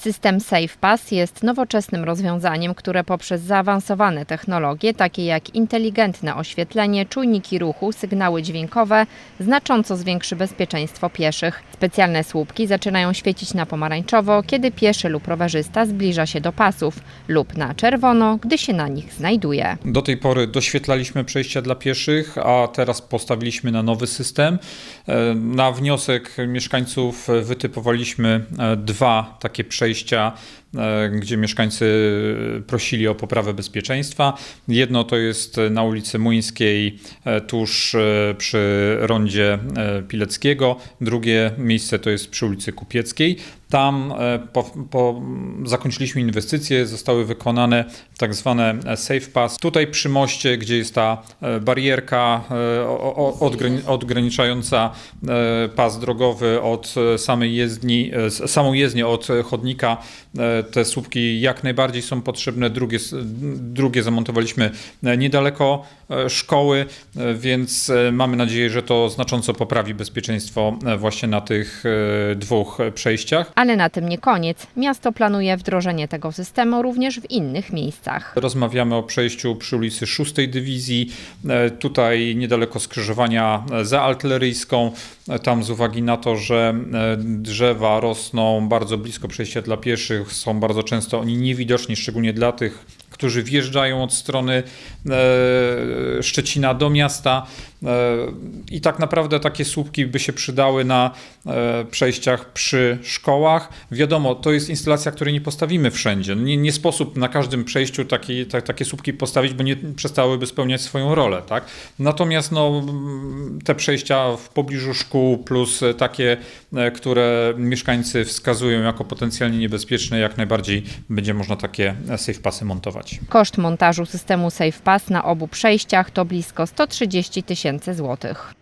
System SafePass jest nowoczesnym rozwiązaniem, które poprzez zaawansowane technologie, takie jak inteligentne oświetlenie, czujniki ruchu, sygnały dźwiękowe, znacząco zwiększy bezpieczeństwo pieszych. Specjalne słupki zaczynają świecić na pomarańczowo, kiedy pieszy lub rowerzysta zbliża się do pasów, lub na czerwono, gdy się na nich znajduje. Do tej pory doświetlaliśmy przejścia dla pieszych, a teraz postawiliśmy na nowy system. E, Na wniosek mieszkańców wytypowaliśmy e, dwa takie przejścia, e, gdzie mieszkańcy prosili o poprawę bezpieczeństwa. Jedno to jest na ulicy Młyńskiej, e, tuż e, przy rondzie e, Pileckiego. Drugie miejsce to jest przy ulicy Kupieckiej. Tam e, po, po, zakończyliśmy inwestycje, zostały wykonane tak zwane e, safe pass. Tutaj przy moście, gdzie jest ta e, barierka e, odgraniczająca e, pas drogowy od e, samej jezdni, e, samą jezdnię od e, chodnika, e, te słupki jak najbardziej są potrzebne. Drugie, drugie zamontowaliśmy e, niedaleko e, szkoły, e, więc mamy nadzieję, że to znacząco poprawi bezpieczeństwo właśnie na tych dwóch przejściach. Ale na tym nie koniec. Miasto planuje wdrożenie tego systemu również w innych miejscach. Rozmawiamy o przejściu przy ulicy 6 Dywizji, tutaj niedaleko skrzyżowania za artyleryjską. Tam z uwagi na to, że drzewa rosną bardzo blisko przejścia dla pieszych, są bardzo często oni niewidoczni, szczególnie dla tych, którzy wjeżdżają od strony e, Szczecina do miasta. E, I tak naprawdę takie słupki by się przydały na e, przejściach przy szkołach. Wiadomo, to jest instalacja, której nie postawimy wszędzie. Nie, nie sposób na każdym przejściu taki, ta, takie słupki postawić, bo nie przestałyby spełniać swoją rolę. Tak? Natomiast no, te przejścia w pobliżu szkół, plus takie, które mieszkańcy wskazują jako potencjalnie niebezpieczne, jak najbardziej będzie można takie safe passy montować. Koszt montażu systemu SafePass na obu przejściach to blisko 130 tysięcy złotych.